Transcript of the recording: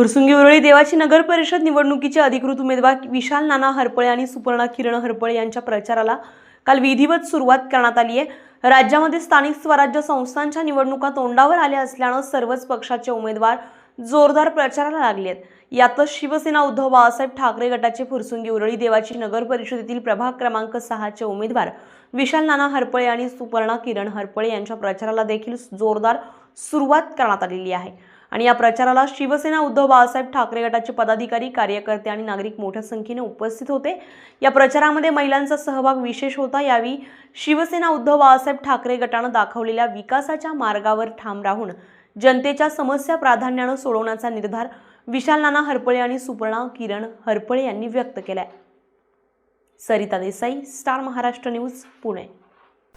फुरसुंगी उरळी देवाची नगर परिषद निवडणुकीचे अधिकृत उमेदवार विशाल नाना हरपळे आणि सुपर्णा किरण हरपळे यांच्या प्रचाराला काल विधिवत सुरुवात करण्यात आली आहे. राज्यामध्ये स्थानिक स्वराज्य संस्थांच्या निवडणुका तोंडावर आल्या असल्यानं सर्वच पक्षाचे उमेदवार जोरदार प्रचाराला लागले आहेत. यातच शिवसेना उद्धव बाळासाहेब ठाकरे गटाचे फुरसुंगी उरळी देवाची नगर परिषदेतील प्रभाग क्रमांक सहाचे उमेदवार विशाल नाना हरपळे आणि सुपर्णा किरण हरपळे यांच्या प्रचाराला देखील जोरदार सुरुवात करण्यात आलेली आहे. आणि या प्रचाराला शिवसेना उद्धव बाळासाहेब ठाकरे गटाचे पदाधिकारी कार्यकर्ते आणि नागरिक मोठ्या संख्येने उपस्थित होते. या प्रचारामध्ये महिलांचा सहभाग विशेष होता. यावेळी शिवसेना उद्धव बाळासाहेब ठाकरे गटानं दाखवलेल्या विकासाच्या मार्गावर ठाम राहून जनतेच्या समस्या प्राधान्यानं सोडवण्याचा निर्धार विशाल नाना हरपळे आणि सुपर्णा किरण हरपळे यांनी व्यक्त केलाय. Sarita Desai star Maharashtra news Pune.